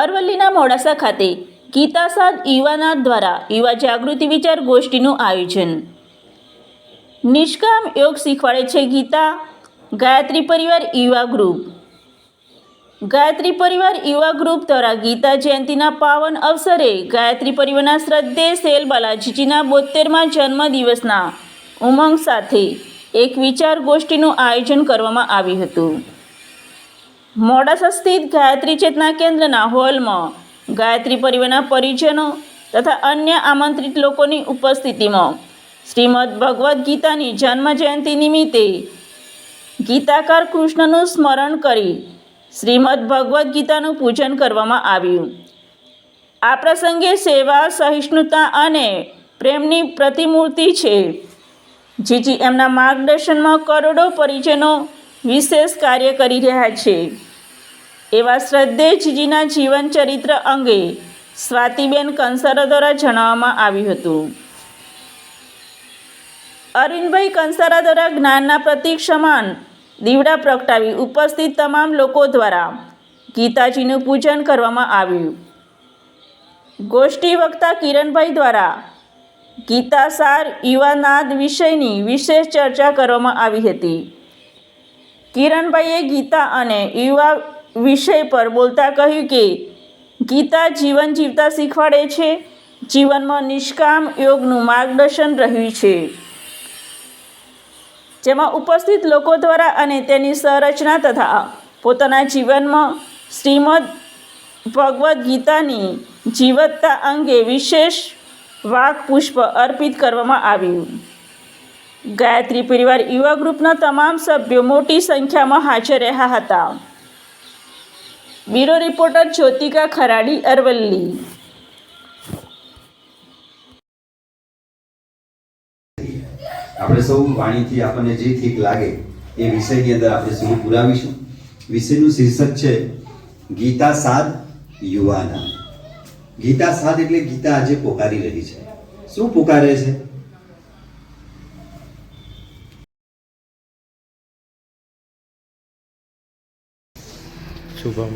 અરવલ્લીના મોડાસા ખાતે ગીતાસાદ યુવાનાથ દ્વારા યુવા જાગૃતિ વિચાર ગોષ્ઠીનું આયોજન. નિષ્કામ યોગ શીખવાડે છે ગીતા, ગાયત્રી પરિવાર યુવા ગ્રુપ. ગાયત્રી પરિવાર યુવા ગ્રુપ દ્વારા ગીતા જયંતિના પાવન અવસરે ગાયત્રી પરિવારના શ્રદ્ધે સેલ બાલાજીજીના બોતેરમાં જન્મદિવસના ઉમંગ સાથે એક વિચાર ગોષ્ઠીનું આયોજન કરવામાં આવ્યું હતું. મોડાસા સ્થિત ગાયત્રી ચેતના કેન્દ્રના હોલમાં ગાયત્રી પરિવારના પરિજનો તથા અન્ય આમંત્રિત લોકોની ઉપસ્થિતિમાં શ્રીમદ ભગવદ્ ગીતાની જન્મ જયંતિ નિમિત્તે ગીતાકાર કૃષ્ણનું સ્મરણ કરી શ્રીમદ ભગવદ્ ગીતાનું પૂજન કરવામાં આવ્યું. આ પ્રસંગે સેવા, સહિષ્ણુતા અને પ્રેમની પ્રતિમૂર્તિ છે. જીજી એમના માર્ગદર્શનમાં કરોડો પરિજનો વિશેષ કાર્ય કરી રહ્યા છે. એવા શ્રદ્ધેશજીના જીવન ચરિત્ર અંગે સ્વાતિબેન કંસારા દ્વારા જણાવવામાં આવ્યું હતું. અરવિંદભાઈ કંસારા દ્વારા જ્ઞાનના પ્રતીક સમાન દીવડા પ્રગટાવી ઉપસ્થિત તમામ લોકો દ્વારા ગીતાજીનું પૂજન કરવામાં આવ્યું. ગોષ્ઠી વક્તા કિરણભાઈ દ્વારા ગીતાસાર યુવાનાદ વિષયની વિશેષ ચર્ચા કરવામાં આવી હતી. કિરણભાઈએ ગીતા અને યુવા વિષય પર બોલતા કહ્યું કે, ગીતા જીવન જીવતા શીખવાડે છે. જીવનમાં નિષ્કામ યોગનું માર્ગદર્શન રહ્યું છે. જેમાં ઉપસ્થિત લોકો દ્વારા અને તેની સંરચના તથા પોતાના જીવનમાં શ્રીમદ ભગવદ્ ગીતાની જીવતતા અંગે વિશેષ વાઘ પુષ્પ અર્પિત કરવામાં આવ્યું. ગાયત્રી પરિવાર યુવા ગ્રુપના તમામ સભ્યો મોટી સંખ્યામાં હાજર રહ્યા હતા. Bureau reporter Jyotika Kharadi, Aravalli. આપણે સૌ વાણીથી આપણને જે ઠીક લાગે એ વિષયની અંદર આપણે સૌ પુરાવીશું. વિષયનું શીર્ષક છે, ગીતા સાદ યુવાના. ગીતા સાદ એટલે ગીતા આજે પોકારી રહી છે. શું પોકારે છે? શુભમ.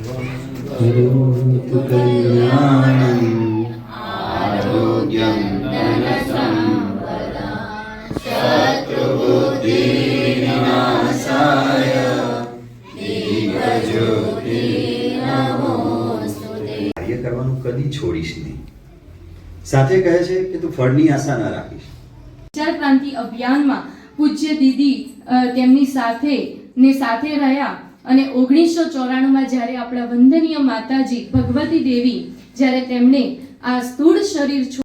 કાર્ય કરવાનું કદી છોડીશ નહીં. સાથે કહે છે કે તું ફળની આશા ના રાખીશ. વિચાર ક્રાંતિ અભિયાનમાં પૂજ્ય દીદી તેમની સાથે ને સાથે રહ્યા અને ઓગણીસો ચોરાણુંમાં જ્યારે આપણા વંદનીય માતાજી ભગવતી દેવી જ્યારે તેમણે આ સ્થૂળ શરીર